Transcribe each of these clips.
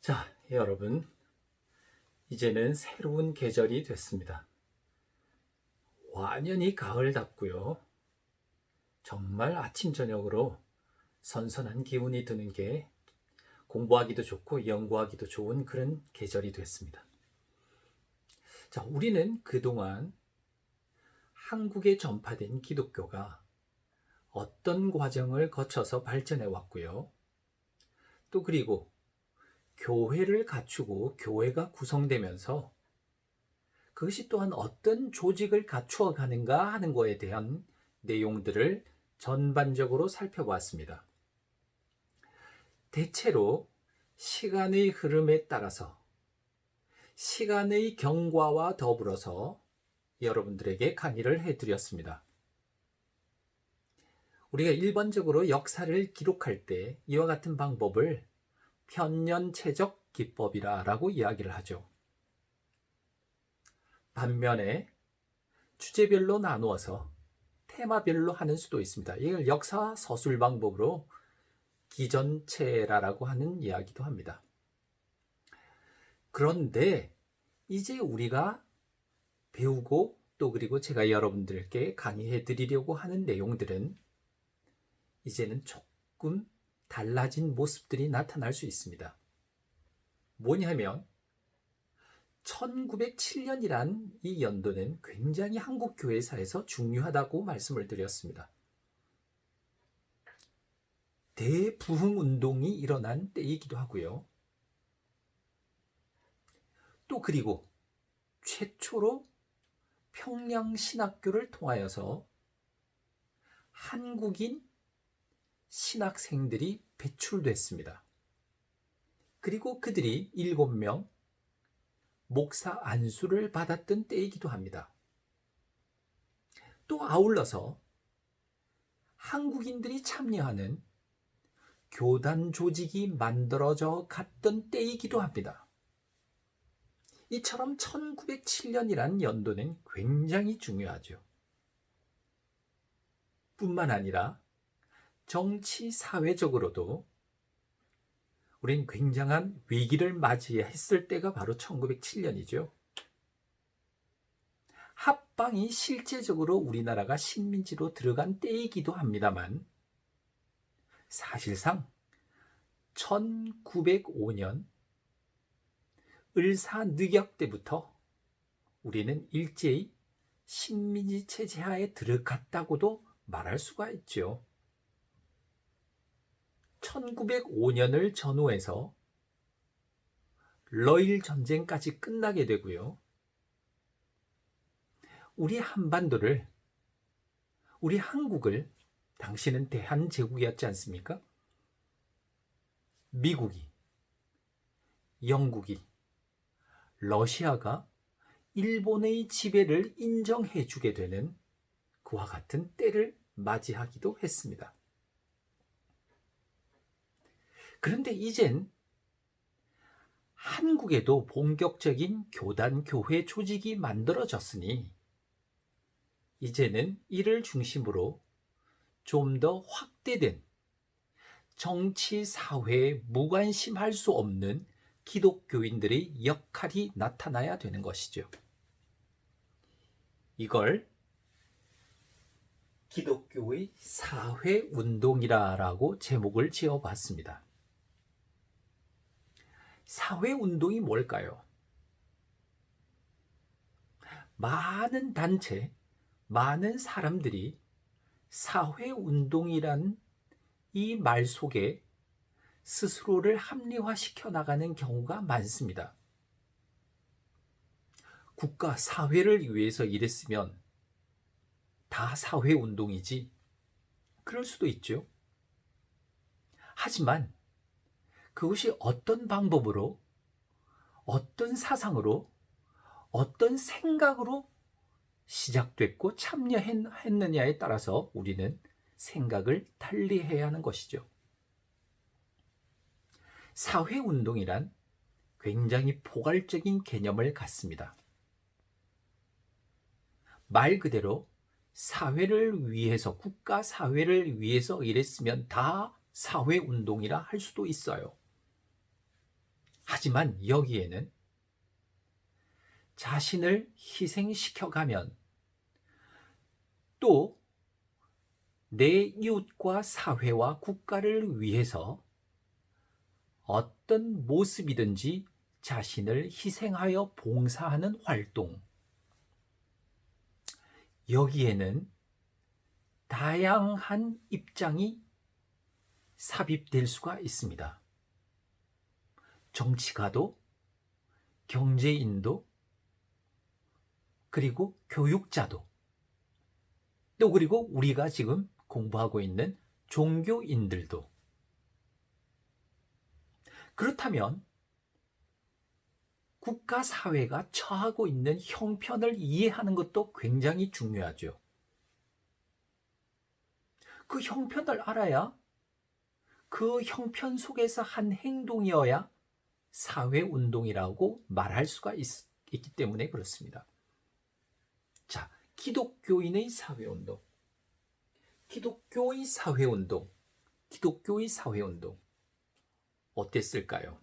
자, 여러분. 이제는 새로운 계절이 됐습니다. 완연히 가을답고요. 정말 아침, 저녁으로 선선한 기운이 드는 게 공부하기도 좋고 연구하기도 좋은 그런 계절이 됐습니다. 자, 우리는 그동안 한국에 전파된 기독교가 어떤 과정을 거쳐서 발전해 왔고요. 또 그리고 교회를 갖추고 교회가 구성되면서 그것이 또한 어떤 조직을 갖추어 가는가 하는 거에 대한 내용들을 전반적으로 살펴보았습니다. 대체로 시간의 흐름에 따라서 시간의 경과와 더불어서 여러분들에게 강의를 해드렸습니다. 우리가 일반적으로 역사를 기록할 때 이와 같은 방법을 편년체적 기법이라고 이야기를 하죠. 반면에 주제별로 나누어서 테마별로 하는 수도 있습니다. 이걸 역사 서술 방법으로 기전체라라고 하는 이야기도 합니다. 그런데 이제 우리가 배우고 또 그리고 제가 여러분들께 강의해 드리려고 하는 내용들은 이제는 조금 달라진 모습들이 나타날 수 있습니다. 뭐냐면 1907년이란 이 연도는 굉장히 한국 교회사에서 중요하다고 말씀을 드렸습니다. 대부흥 운동이 일어난 때이기도 하고요. 또 그리고 최초로 평양 신학교를 통하여서 한국인 신학생들이 배출됐습니다. 그리고 그들이 일곱 명 목사 안수를 받았던 때이기도 합니다. 또 아울러서 한국인들이 참여하는 교단 조직이 만들어져 갔던 때이기도 합니다. 이처럼 1907년이란 연도는 굉장히 중요하죠. 뿐만 아니라 정치 사회적으로도 우린 굉장한 위기를 맞이했을 때가 바로 1907년이죠. 합방이 실제적으로 우리나라가 식민지로 들어간 때이기도 합니다만 사실상 1905년 을사늑약 때부터 우리는 일제히 식민지 체제 하에 들어갔다고도 말할 수가 있죠. 1905년을 전후해서 러일 전쟁까지 끝나게 되고요. 우리 한반도를, 우리 한국을 당신은 대한제국이었지 않습니까? 미국이, 영국이, 러시아가 일본의 지배를 인정해 주게 되는 그와 같은 때를 맞이하기도 했습니다. 그런데 이젠 한국에도 본격적인 교단 교회 조직이 만들어졌으니 이제는 이를 중심으로 좀 더 확대된 정치 사회에 무관심할 수 없는 기독교인들의 역할이 나타나야 되는 것이죠. 이걸 기독교의 사회 운동이라고 제목을 지어 봤습니다. 사회 운동이 뭘까요? 많은 단체, 많은 사람들이 사회 운동이란 이 말 속에 스스로를 합리화시켜 나가는 경우가 많습니다. 국가, 사회를 위해서 일했으면 다 사회 운동이지. 그럴 수도 있죠. 하지만 그것이 어떤 방법으로, 어떤 사상으로, 어떤 생각으로 시작됐고 참여했느냐에 따라서 우리는 생각을 달리해야 하는 것이죠. 사회운동이란 굉장히 포괄적인 개념을 갖습니다. 말 그대로 사회를 위해서, 국가 사회를 위해서 일했으면 다 사회운동이라 할 수도 있어요. 하지만 여기에는 자신을 희생시켜가면 또 내 이웃과 사회와 국가를 위해서 어떤 모습이든지 자신을 희생하여 봉사하는 활동. 여기에는 다양한 입장이 삽입될 수가 있습니다. 정치가도, 경제인도, 그리고 교육자도, 또 그리고 우리가 지금 공부하고 있는 종교인들도. 그렇다면 국가 사회가 처하고 있는 형편을 이해하는 것도 굉장히 중요하죠. 그 형편을 알아야 그 형편 속에서 한 행동이어야 사회 운동이라고 말할 수가 있, 있기 때문에 그렇습니다. 자, 기독교인의 사회 운동. 기독교의 사회 운동. 기독교의 사회 운동. 어땠을까요?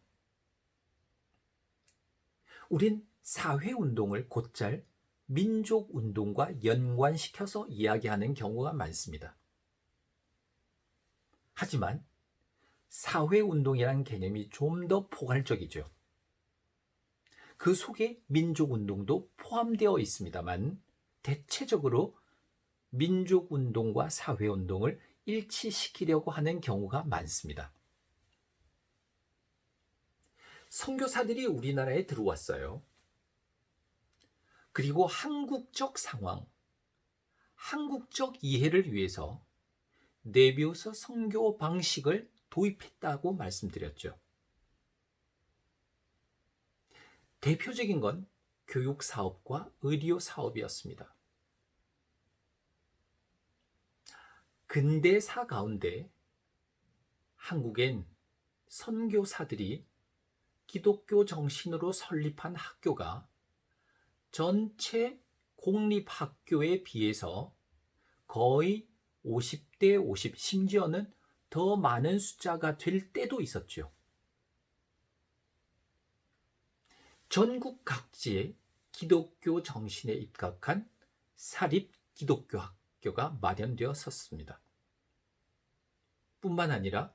우린 사회운동을 곧잘 민족운동과 연관시켜서 이야기하는 경우가 많습니다. 하지만 사회운동이라는 개념이 좀 더 포괄적이죠. 그 속에 민족운동도 포함되어 있습니다만 대체적으로 민족운동과 사회운동을 일치시키려고 하는 경우가 많습니다. 선교사들이 우리나라에 들어왔어요. 그리고 한국적 상황, 한국적 이해를 위해서 내비우서 선교 방식을 도입했다고 말씀드렸죠. 대표적인 건 교육 사업과 의료 사업이었습니다. 근대사 가운데 한국엔 선교사들이 기독교 정신으로 설립한 학교가 전체 공립학교에 비해서 거의 50대 50, 심지어는 더 많은 숫자가 될 때도 있었죠. 전국 각지에 기독교 정신에 입각한 사립 기독교 학교가 마련되었었습니다. 뿐만 아니라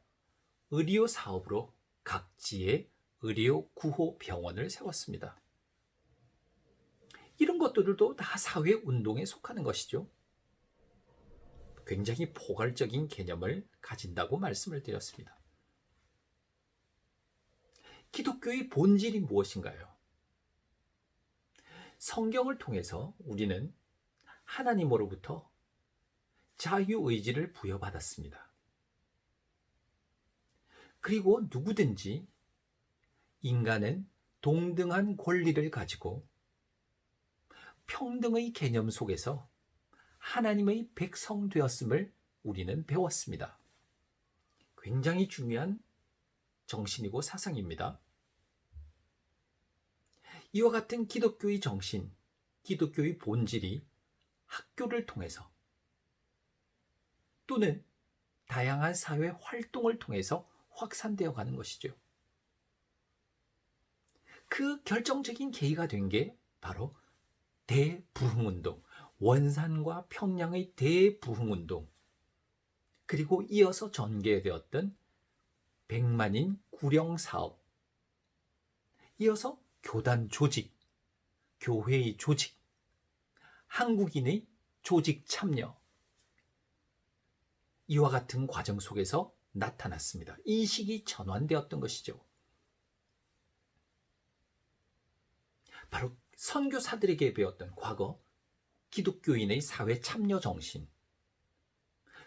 의료 사업으로 각지에 의료 구호 병원을 세웠습니다. 이런 것들도 다 사회 운동에 속하는 것이죠. 굉장히 포괄적인 개념을 가진다고 말씀을 드렸습니다. 기독교의 본질이 무엇인가요? 성경을 통해서 우리는 하나님으로부터 자유의지를 부여받았습니다. 그리고 누구든지 인간은 동등한 권리를 가지고 평등의 개념 속에서 하나님의 백성 되었음을 우리는 배웠습니다. 굉장히 중요한 정신이고 사상입니다. 이와 같은 기독교의 정신, 기독교의 본질이 학교를 통해서 또는 다양한 사회 활동을 통해서 확산되어 가는 것이죠. 그 결정적인 계기가 된 게 바로 대부흥운동, 원산과 평양의 대부흥운동, 그리고 이어서 전개되었던 백만인 구령 사업, 이어서 교단 조직, 교회의 조직, 한국인의 조직 참여, 이와 같은 과정 속에서 나타났습니다. 인식이 전환되었던 것이죠. 바로 선교사들에게 배웠던 과거 기독교인의 사회 참여 정신,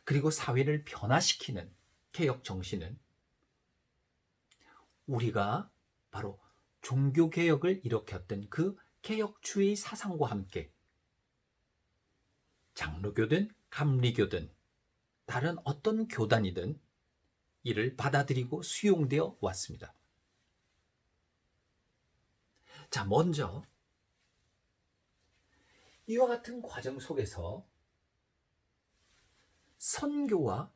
그리고 사회를 변화시키는 개혁 정신은 우리가 바로 종교 개혁을 일으켰던 그 개혁주의 사상과 함께 장로교든 감리교든 다른 어떤 교단이든 이를 받아들이고 수용되어 왔습니다. 자, 먼저 이와 같은 과정 속에서 선교와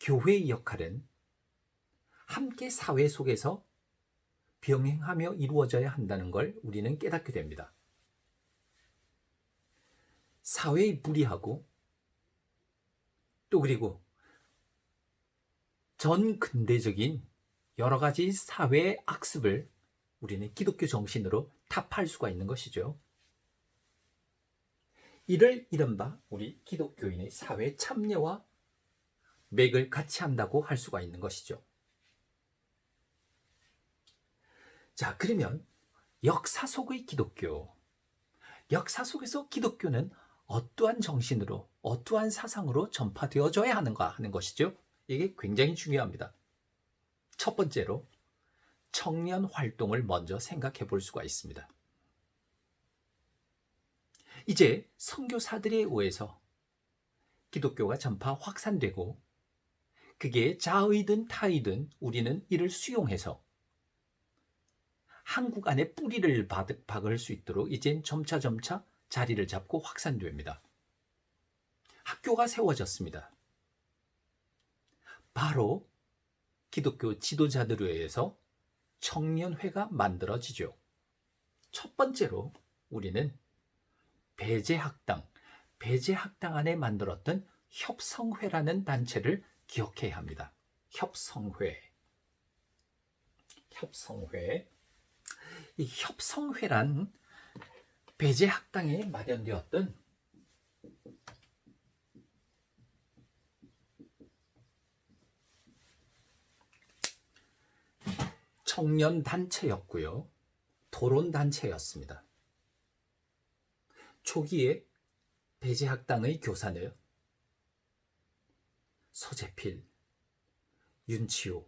교회의 역할은 함께 사회 속에서 병행하며 이루어져야 한다는 걸 우리는 깨닫게 됩니다. 사회의 무리하고 또 그리고 전 근대적인 여러 가지 사회의 악습을 우리는 기독교 정신으로 타파할 수가 있는 것이죠. 이를 이른바 우리 기독교인의 사회 참여와 맥을 같이 한다고 할 수가 있는 것이죠. 자, 그러면 역사 속의 기독교. 역사 속에서 기독교는 어떠한 정신으로, 어떠한 사상으로 전파되어져야 하는가 하는 것이죠. 이게 굉장히 중요합니다. 첫 번째로 청년 활동을 먼저 생각해 볼 수가 있습니다. 이제 선교사들에 의해서 기독교가 전파 확산되고 그게 자의든 타의든 우리는 이를 수용해서 한국 안에 뿌리를 박을 수 있도록 이젠 점차 점차 자리를 잡고 확산됩니다. 학교가 세워졌습니다. 바로 기독교 지도자들에 의해서 청년회가 만들어지죠. 첫 번째로 우리는 배제학당, 배제학당 안에 만들었던 협성회라는 단체를 기억해야 합니다. 협성회. 협성회. 이 협성회란 배제학당에 마련되었던 청년 단체였고요. 토론 단체였습니다. 초기에 배제학당의 교사는 서재필, 윤치호,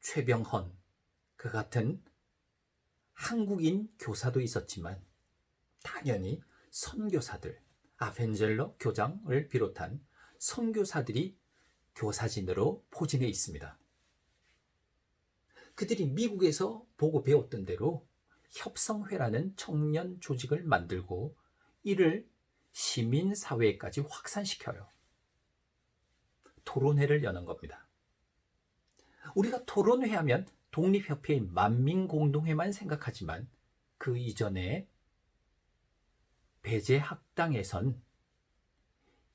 최병헌 그 같은 한국인 교사도 있었지만 당연히 선교사들, 아펜젤러 교장을 비롯한 선교사들이 교사진으로 포진해 있습니다. 그들이 미국에서 보고 배웠던 대로 협성회라는 청년 조직을 만들고 이를 시민사회까지 확산시켜요. 토론회를 여는 겁니다. 우리가 토론회 하면 독립협회인 만민공동회만 생각하지만 그 이전에 배제학당에선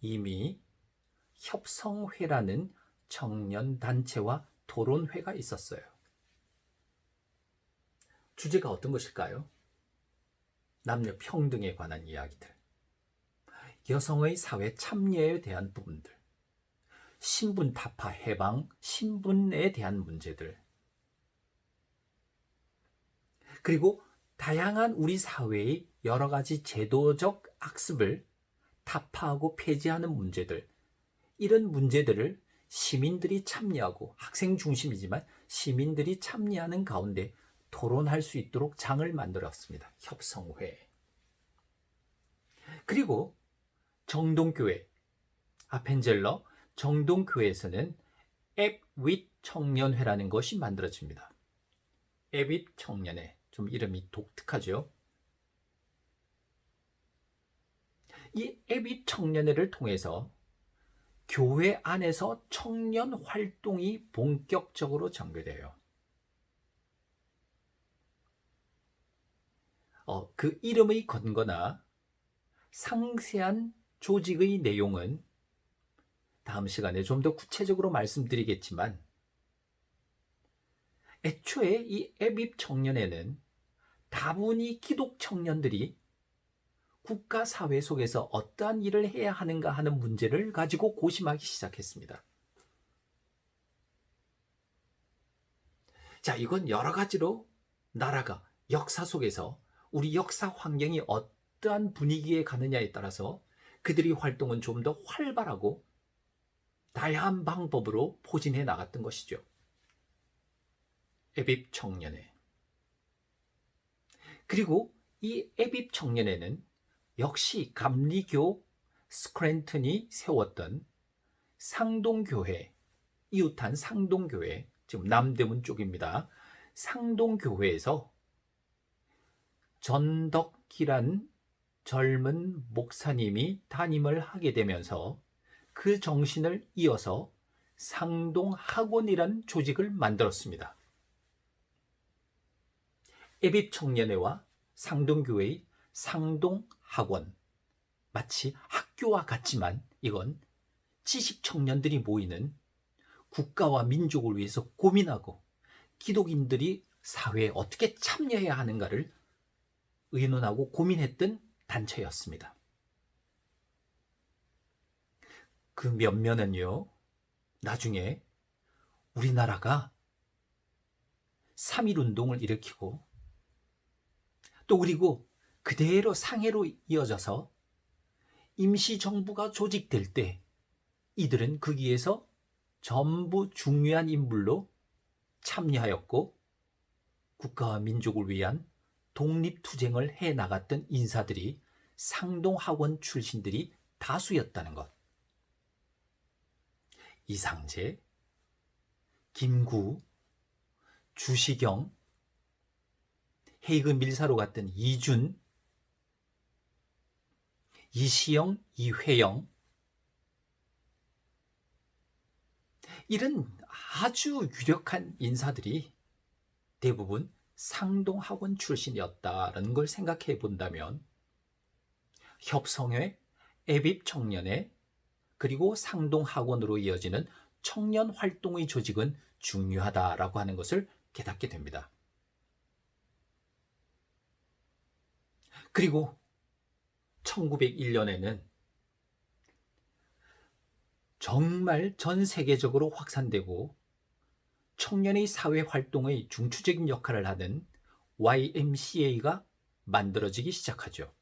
이미 협성회라는 청년단체와 토론회가 있었어요. 주제가 어떤 것일까요? 남녀 평등에 관한 이야기들, 여성의 사회 참여에 대한 부분들, 신분 타파 해방, 신분에 대한 문제들, 그리고 다양한 우리 사회의 여러 가지 제도적 악습을 타파하고 폐지하는 문제들, 이런 문제들을 시민들이 참여하고 학생 중심이지만 시민들이 참여하는 가운데 토론할 수 있도록 장을 만들었습니다. 협성회. 그리고 정동교회, 아펜젤러 정동교회에서는 앱윗 청년회라는 것이 만들어집니다. 앱윗 청년회. 좀 이름이 독특하죠. 이 앱윗 청년회를 통해서 교회 안에서 청년 활동이 본격적으로 전개돼요. 어, 그 이름의 건거나 상세한 조직의 내용은 다음 시간에 좀 더 구체적으로 말씀드리겠지만 애초에 이 에빕 청년에는 다분히 기독 청년들이 국가 사회 속에서 어떠한 일을 해야 하는가 하는 문제를 가지고 고심하기 시작했습니다. 자, 이건 여러 가지로 나라가 역사 속에서 우리 역사 환경이 어떠한 분위기에 가느냐에 따라서 그들이 활동은 좀 더 활발하고 다양한 방법으로 포진해 나갔던 것이죠. 에빕 청년회. 그리고 이 에빕 청년회는 역시 감리교 스크랜턴이 세웠던 상동교회, 이웃한 상동교회, 지금 남대문 쪽입니다. 상동교회에서 전덕기란 젊은 목사님이 담임을 하게 되면서 그 정신을 이어서 상동학원이란 조직을 만들었습니다. 애립 청년회와 상동교회의 상동학원 마치 학교와 같지만 이건 지식 청년들이 모이는 국가와 민족을 위해서 고민하고 기독인들이 사회에 어떻게 참여해야 하는가를 의논하고 고민했던 단체였습니다. 그 면면은요, 나중에 우리나라가 3.1 운동을 일으키고 또 그리고 그대로 상해로 이어져서 임시정부가 조직될 때 이들은 거기에서 전부 중요한 인물로 참여하였고 국가와 민족을 위한 독립투쟁을 해 나갔던 인사들이 상동학원 출신들이 다수였다는 것. 이상재, 김구, 주시경, 헤이그 밀사로 갔던 이준, 이시영, 이회영, 이런 아주 유력한 인사들이 대부분 상동학원 출신이었다라는 걸 생각해 본다면 협성회, 애빕 청년회, 그리고 상동학원으로 이어지는 청년 활동의 조직은 중요하다라고 하는 것을 깨닫게 됩니다. 그리고 1901년에는 정말 전 세계적으로 확산되고 청년의 사회 활동의 중추적인 역할을 하는 YMCA가 만들어지기 시작하죠.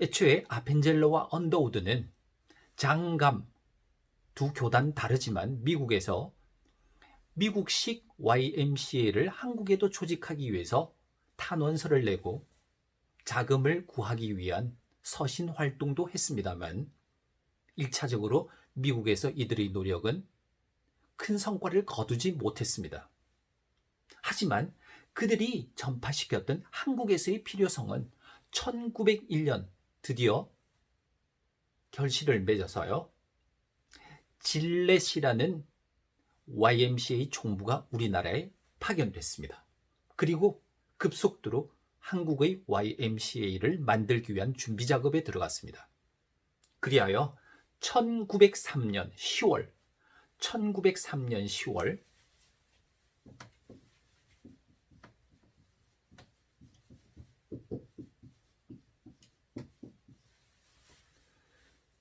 애초에 아펜젤러와 언더우드는 장감 두 교단 다르지만 미국에서 미국식 YMCA를 한국에도 조직하기 위해서 탄원서를 내고 자금을 구하기 위한 서신 활동도 했습니다만 1차적으로 미국에서 이들의 노력은 큰 성과를 거두지 못했습니다. 하지만 그들이 전파시켰던 한국에서의 필요성은 1901년 드디어 결실을 맺어서요. 질렛이라는 YMCA 총부가 우리나라에 파견됐습니다. 그리고 급속도로 한국의 YMCA를 만들기 위한 준비 작업에 들어갔습니다. 그리하여 1903년 10월 1903년 10월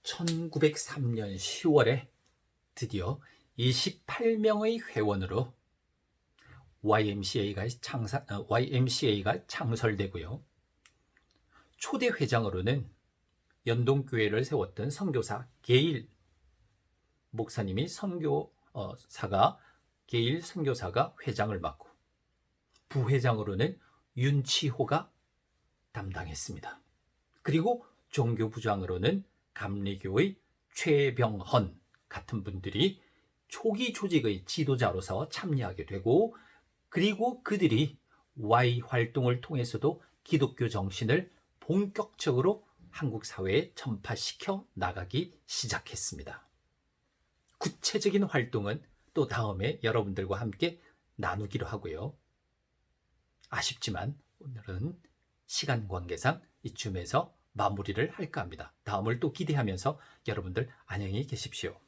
(1903년 10월에) 드디어 28명의 회원으로 YMCA가, 창사, 어, YMCA가 창설되고요. 초대 회장으로는 연동교회를 세웠던 선교사 게일 목사님이 선교사가 게일 선교사가 회장을 맡고 부회장으로는 윤치호가 담당했습니다. 그리고 종교부장으로는 감리교의 최병헌 같은 분들이 초기 조직의 지도자로서 참여하게 되고 그리고 그들이 Y 활동을 통해서도 기독교 정신을 본격적으로 한국 사회에 전파시켜 나가기 시작했습니다. 구체적인 활동은 또 다음에 여러분들과 함께 나누기로 하고요. 아쉽지만 오늘은 시간 관계상 이쯤에서 마무리를 할까 합니다. 다음을 또 기대하면서 여러분들 안녕히 계십시오.